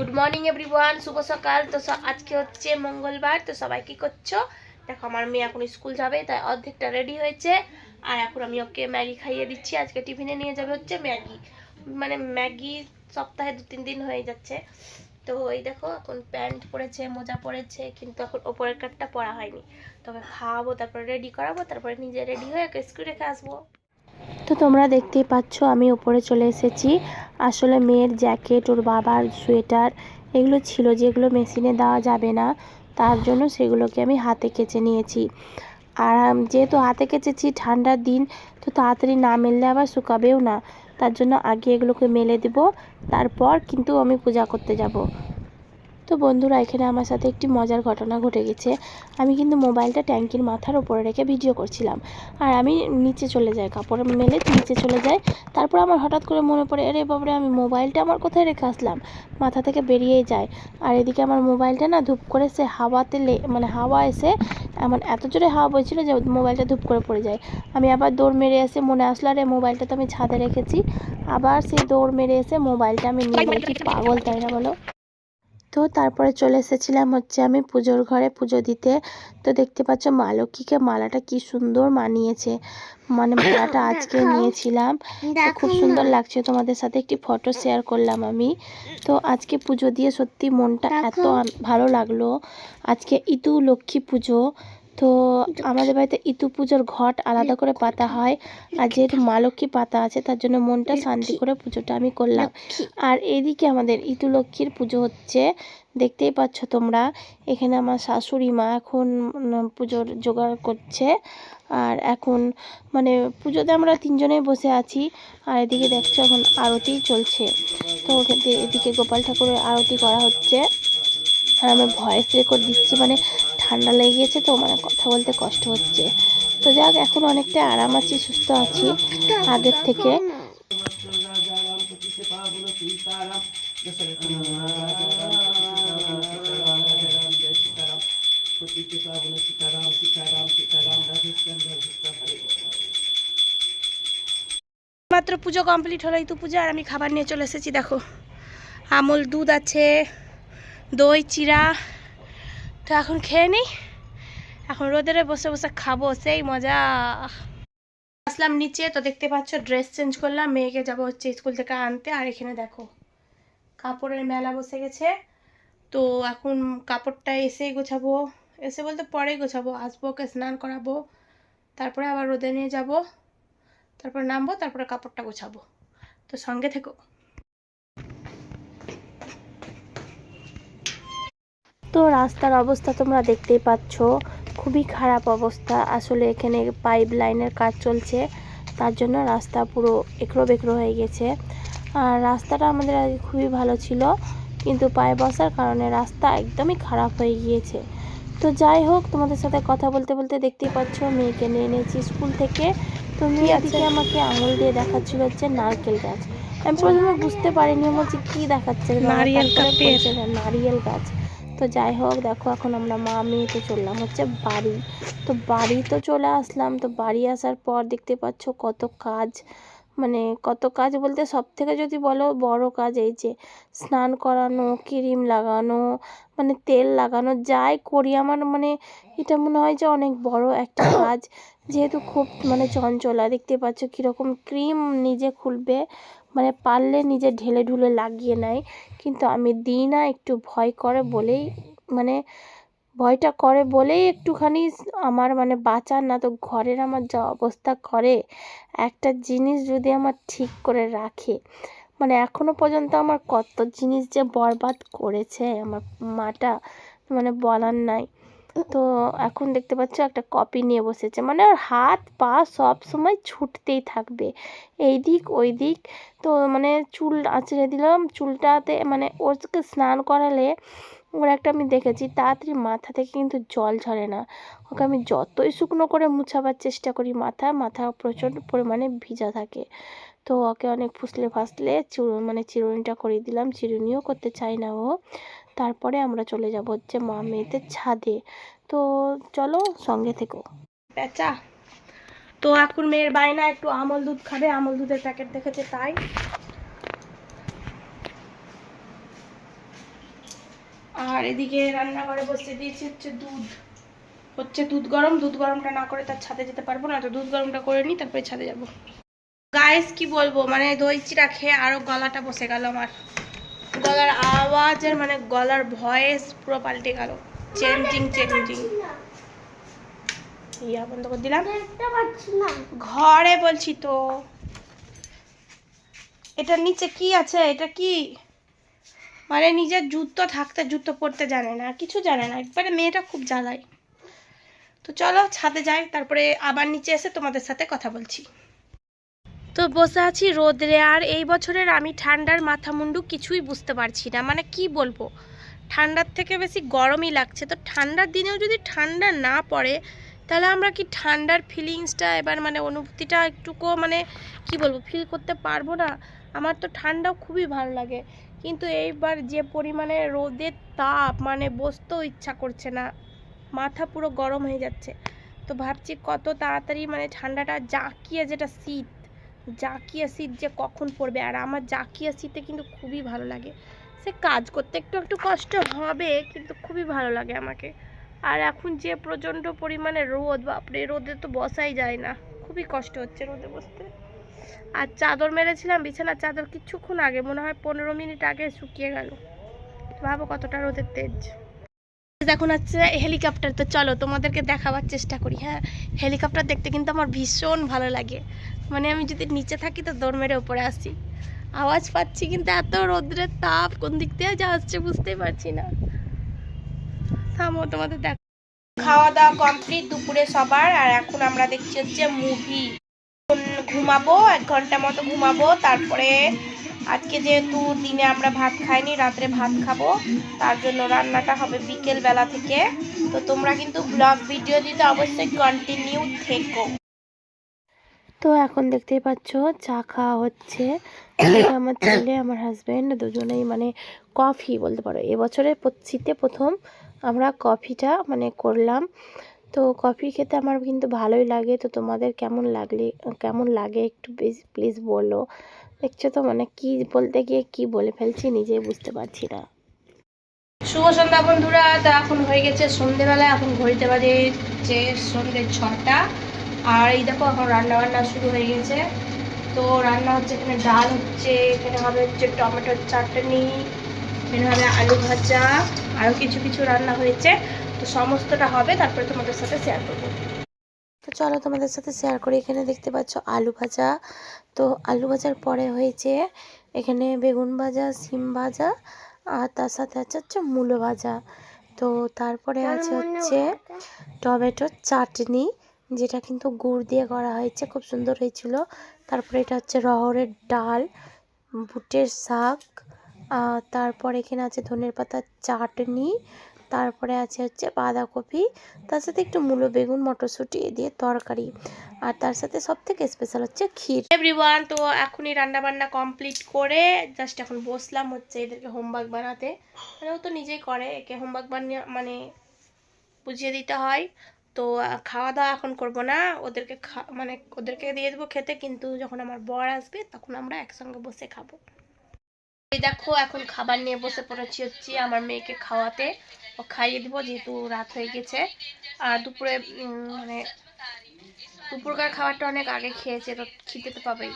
Good morning everyone শুভ সকাল। তো আজকে হচ্ছে মঙ্গলবার। তো সবাই কি করছ? দেখো, আমার মেয়ে এখন স্কুল যাবে, তাই অর্ধেকটা রেডি হয়েছে। আর এখন আমি ওকে ম্যাগি খাইয়ে দিচ্ছি। আজকে টিফিনে নিয়ে যাবে হচ্ছে ম্যাগি। মানে ম্যাগি সপ্তাহে দু তিন দিন হয়ে যাচ্ছে। তো এই দেখো, এখন প্যান্ট পরেছে, মোজা পরেছে, কিন্তু এখন ওপরের কাটটা পরা হয়নি। তবে খাওয়াবো, তারপরে রেডি করাবো, তারপরে নিজে রেডি হয়ে ওকে স্কুল রেখে আসব। তো তোমরা দেখতেই পাচ্ছ, আমি ওপরে চলে এসেছি। আসলে মেয়ের জ্যাকেট, ওর বাবার সোয়েটার এগুলো ছিল যেগুলো মেশিনে দেওয়া যাবে না। তার জন্য সেগুলোকে আমি হাতে কেচে নিয়েছি। আর যেহেতু হাতে কেচেছি ঠান্ডার দিন, তো তাড়াতাড়ি না মেললে আবার শুকাবেও না। তার জন্য আগে এগুলোকে মেলে দেব, তারপর কিন্তু আমি পূজা করতে যাব। তো বন্ধুরা, এখানে আমার সাথে একটি মজার ঘটনা ঘটে গেছে। আমি কিন্তু মোবাইলটা ট্যাঙ্কির মাথার উপরে রেখে ভিডিও করছিলাম। আর আমি নিচে চলে যাই, কাপড় মেলে নিচে চলে যাই। তারপর আমার হঠাৎ করে মনে পড়ে, আরে বাবারে আমি মোবাইলটা আমার কোথায় রেখে আসলাম? মাথা থেকে বেরিয়েই যায়। আর এদিকে আমার মোবাইলটা না ধূপ করে সে হাওয়াতে মানে হাওয়া এসে এমন এত জোরে হাওয়া বইছিল যে মোবাইলটা ধূপ করে পড়ে যায়। আমি আবার দৌড় মেরে এসে মনে আসলো, আরে, মোবাইলটা তো আমি ছাদে রেখেছি। আবার সেই দৌড় মেরে এসে মোবাইলটা আমি নিয়ে কি পাগল তাই না বলো? তো তারপরে চলে এসেছিলাম হচ্ছে আমি পুজোর ঘরে পুজো দিতে। তো দেখতে পাচ্ছ মা লক্ষ্মীকে মালাটা কি সুন্দর মানিয়েছে। মানে মালাটা আজকে নিয়েছিলাম। তো খুব সুন্দর লাগছে তোমাদের সাথে একটি ফটো শেয়ার করলাম আমি। তো আজকে পুজো দিয়ে সত্যি মনটা এত ভালো লাগল। আজকে ইতু লক্ষ্মী পুজো। তো আমাদের বাড়িতে ইতু পুজোর ঘট আলাদা করে পাতা হয়। আর যেহেতু মা লক্ষ্মী পাতা আছে তার জন্য মনটা শান্তি করে পুজোটা আমি করলাম। আর এদিকে আমাদের ইতু লক্ষ্মীর পুজো হচ্ছে। দেখতেই পাচ্ছ তোমরা এখানে আমার শাশুড়ি মা এখন পুজোর জোগাড় করছে। আর এখন মানে পুজোতে আমরা তিনজনেই বসে আছি। আর এদিকে দেখছ এখন আরতি চলছে। তো এদিকে গোপাল ঠাকুরের আরতি করা হচ্ছে। আর আমি ভয়েস রেকর্ড দিচ্ছি মানে ঠান্ডা লেগে গেছে তো মানে কথা বলতে কষ্ট হচ্ছে। তো যাক, এখন অনেকটা আরাম আছি, সুস্থ আছি। আগের থেকে মাত্র পুজো কমপ্লিট হলো তো পুজো, আর আমি খাবার নিয়ে চলে এসেছি, দেখো। আমল দুধ আছে, দই চিরা তো এখন খেয়ে নিই। এখন রোদে বসে বসে খাব, সেই মজা। আসলাম নিচে, তো দেখতে পাচ্ছ ড্রেস চেঞ্জ করলাম, মেয়েকে যাব হচ্ছে স্কুল থেকে আনতে। আর এখানে দেখো, কাপড়ের মেলা বসে গেছে। তো এখন কাপড়টা এসেই গোছাবো। এসে বলতে পরেই গোছাবো, আসব, ওকে স্নান করাবো। তারপরে আবার রোদে নিয়ে যাব। তারপর নামবো, তারপরে কাপড়টা গোছাবো। তো সঙ্গে থেকো। তো রাস্তার অবস্থা তোমরা দেখতেই পাচ্ছ। খুবই খারাপ অবস্থা। আসলে এখানে পাইপ লাইনের কাজ চলছে। তার জন্য রাস্তা পুরো একরো বেকরো হয়ে গেছে। আর রাস্তাটা আমাদের আগে খুবই ভালো ছিল কিন্তু পায়ে বসার কারণে রাস্তা একদমই খারাপ হয়ে গিয়েছে। তো যাই হোক তোমাদের সাথে কথা বলতে বলতে দেখতেই পাচ্ছ মেয়েকে নিয়ে নিয়েছি স্কুল থেকে। তো মেয়ে আজকে আমাকে আঙুল দিয়ে দেখাচ্ছিল হচ্ছে নারকেল গাছ। আমি প্রথমে বুঝতে পারিনি আমি বলছি কী দেখাচ্ছে। নারিয়েল। নারিয়েল গাছ। তো যাই হোক, দেখো এখন আমরা মা মেয়ে তো চললাম হচ্ছে বাড়ি। তো বাড়ি তো চলে আসলাম, তো বাড়ি আসার পর দেখতে পাচ্ছ কত কাজ। মানে কত কাজ বলতে সব থেকে যদি বলো বড় কাজ এই যে স্নান করানো, ক্রিম লাগানো মানে তেল লাগানো, যাই করি আমার মানে এটা মনে হয় যে অনেক বড় একটা কাজ। যেহেতু খুব মানে চঞ্চলা, দেখতে পাচ্ছ কীরকম ক্রিম নিজে খুলবে। মানে পারলে নিজে ঢেলে ঢুলে লাগিয়ে নেয়। কিন্তু আমি দিই না, একটু ভয় করে বলেই মানে ভয়টা করে বলেই একটুখানি আমার মানে বাঁচার না। তো ঘরের আমার যা অবস্থা করে, একটা জিনিস যদি আমার ঠিক করে রাখে মানে এখনও পর্যন্ত আমার কত জিনিস যে বরবাদ করেছে আমার মাটা মানে বলার নাই। তো এখন দেখতে পাচ্ছ একটা কপি নিয়ে বসেছে। মানে ওর হাত, পা সব সময় ছুটতেই থাকবে। এই দিক, ওই দিক। তো মানে চুল আঁচড়ে দিলাম। চুলটাতে মানে ওকে স্নান করালে ওর একটা আমি দেখেছি, তাড়াতাড়ি মাথা থেকে কিন্তু জল ঝরে না। ওকে আমি যতই শুকনো করে মুছাবার চেষ্টা করি, মাথা মাথা প্রচণ্ড পরিমাণে ভিজা থাকে। তো ওকে অনেক ফুসলে ফাসলে চু মানে চিরুনিটা করিয়ে দিলাম, চিরুনিও করতে চাই না ও। তারপরে আমরা চলে যাব হচ্ছে মা মেয়েতে ছাদে। তো চলো সঙ্গে থেকো। পেঁচা তো এখন মেয়ের বায়না একটু আমল দুধ খাবে, আমল দুধের প্যাকেট দেখেছে তাই। আর এদিকে রান্নাঘরে বসিয়ে দিয়েছি হচ্ছে দুধ। হচ্ছে দুধ গরম, দুধ গরমটা না করে তার ছাদে যেতে পারব না, তো দুধ গরমটা করে নিই, তারপরে ছাদে যাব। গাইস কি বলব? মানে দই চিরা খেয়ে আরও গলাটা বসে গেল আমার। গলার আওয়াজের মানে গলার ভয়েস পুরো পাল্টে গেল। চেঞ্জিং চেঞ্জিং ইয়া, বন্ধ করে দিলাম। ঘরে বলছি তো। এটার নিচে কি আছে? এটা কি? মানে নিজের জুতো থাকতে, জুতো পরতে জানে না, কিছু জানে না। একবারে মেয়েটা খুব জ্বালায়। তো চলো, ছাদে যাই, তারপরে আবার নিচে এসে তোমাদের সাথে কথা বলছি। তো বসে আছি রোদ্রে, আর এই বছরের আমি ঠান্ডার মাথা মুন্ডু কিছুই বুঝতে পারছি না। মানে কি বলব? ঠান্ডার থেকে বেশি গরমই লাগছে। তো ঠান্ডার দিনেও যদি ঠান্ডা না পড়ে, তাহলে আমরা কি ঠান্ডার ফিলিংসটা এবার মানে অনুভূতিটা একটুকুও মানে কি বলব ফিল করতে পারব না? আমার তো ঠান্ডাও খুবই ভালো লাগে। কিন্তু এইবার যে পরিমাণে রোদের তাপ মানে বসতেও ইচ্ছা করছে না। মাথা পুরো গরম হয়ে যাচ্ছে। তো ভাবছি কত তাড়াতাড়ি মানে ঠান্ডাটা জাঁকিয়ে যেটা শীত জাঁকিয়ে শীত যে কখন পড়বে, আর আমার জাঁকিয়ে শীতে কিন্তু খুবই ভালো লাগে। সে কাজ করতে একটু একটু কষ্ট হবে, কিন্তু খুবই ভালো লাগে আমাকে। আর এখন যে প্রচণ্ড পরিমাণে রোদ, বাপরে, রোদে তো বসাই যায় না। খুবই কষ্ট হচ্ছে রোদে বসতে। আর চাদর মেরেছিলাম, বিছানার চাদর কিছুক্ষণ আগে, মনে হয় পনেরো মিনিট আগে শুকিয়ে গেল। ভাবো কতটা রোদের তেজ। এখন হচ্ছে হেলিকপ্টার তো চলো তোমাদেরকে দেখাবার চেষ্টা করি হ্যাঁ? হেলিকপ্টার দেখতে কিন্তু আমার ভীষণ ভালো লাগে। মানে আমি যদি নিচে থাকি তো দৌড় মেরে উপরে আসি। আওয়াজ পাচ্ছি কিন্তু এত রোদ্রের তাপ, কোন দিক থেকে যা আসছে বুঝতেই পারছি না। থামো, তোমাদের দেখ খাওয়া দাওয়া কমপ্লিট দুপুরে সবার, আর এখন আমরা দেখছি হচ্ছে মুভি ঘুমাবো, এক ঘণ্টা মতো ঘুমাবো, তারপরে আজকে যেহেতু দিনে আমরা ভাত খাইনি, রাত্রে ভাত খাব, তার জন্য রান্নাটা হবে বিকেল বেলা থেকে। তো তোমরা কিন্তু ব্লগ ভিডিও দিতে অবশ্যই কন্টিনিউ থেকো। তো এখন দেখতেই পাচ্ছ, চা খাওয়া হচ্ছে। আমার ছেলে, আমার হাজব্যান্ড দুজনেই মানে কফি বলতে পারো। এবছরে শীতে প্রথম আমরা কফিটা মানে করলাম। তো কফি খেতে আমার কিন্তু ভালোই লাগে। তো তোমাদের কেমন লাগলে, কেমন লাগে একটু প্লিজ বলো। দেখছ তো মানে কি বলতে গিয়ে কি বলে ফেলছি নিজেই বুঝতে পারছি না। শুভ সন্ধ্যা বন্ধুরা, তা এখন হয়ে গেছে সন্ধেবেলা, এখন ঘড়িতে বাজে যে সন্ধ্যে ছটা। আর এই দেখো, এখন রান্না বান্না শুরু হয়ে গেছে। তো রান্না হচ্ছে এখানে ডাল হচ্ছে, এখানে হবে হচ্ছে টমেটোর চাটনি, এখানে হবে আলু ভাজা আরও কিছু কিছু রান্না হয়েছে। তো সমস্তটা হবে, তারপরে তোমাদের সাথে শেয়ার করব। তো চলো তোমাদের সাথে শেয়ার করি। এখানে দেখতে পাচ্ছ আলু ভাজা। তো আলু ভাজার পরে হয়েছে এখানে বেগুন ভাজা সিম ভাজা আর তার সাথে আছে হচ্ছে মূলো ভাজা। তো তারপরে আছে হচ্ছে টমেটোর চাটনি যেটা কিন্তু গুড় দিয়ে করা হয়েছে খুব সুন্দর হয়েছিল। তারপরে এটা হচ্ছে রহরের ডাল বুটের শাক আর তারপরে এখানে আছে ধনের পাতার চাটনি তারপরে আছে হচ্ছে বাঁধাকপি, তার সাথে একটু মূলো বেগুন, মটরশুঁটি দিয়ে তরকারি। আর তার সাথে সব থেকে স্পেশাল হচ্ছে ক্ষীর। এভরিওয়ান তো এখনই রান্না বান্না কমপ্লিট করে জাস্ট এখন বসলাম হচ্ছে এদেরকে হোমওয়ার্ক বানাতে। মানে ও তো নিজেই করে, একে হোমওয়ার্ক বানিয়ে মানে বুঝিয়ে দিতে হয়। তো খাওয়া দাওয়া এখন করব না, ওদেরকে খা মানে ওদেরকে দিয়ে দেবো খেতে, কিন্তু যখন আমার বর আসবে তখন আমরা একসঙ্গে বসে খাব। এই দেখো, এখন খাবার নিয়ে বসে পড়েছি হচ্ছে আমার মেয়েকে খাওয়াতে। ও খাইয়ে দিব, যেহেতু রাত হয়ে গেছে। আর দুপুরে মানে দুপুরকার খাবারটা অনেক আগে খেয়েছে, তো খেতে তো পাবেই।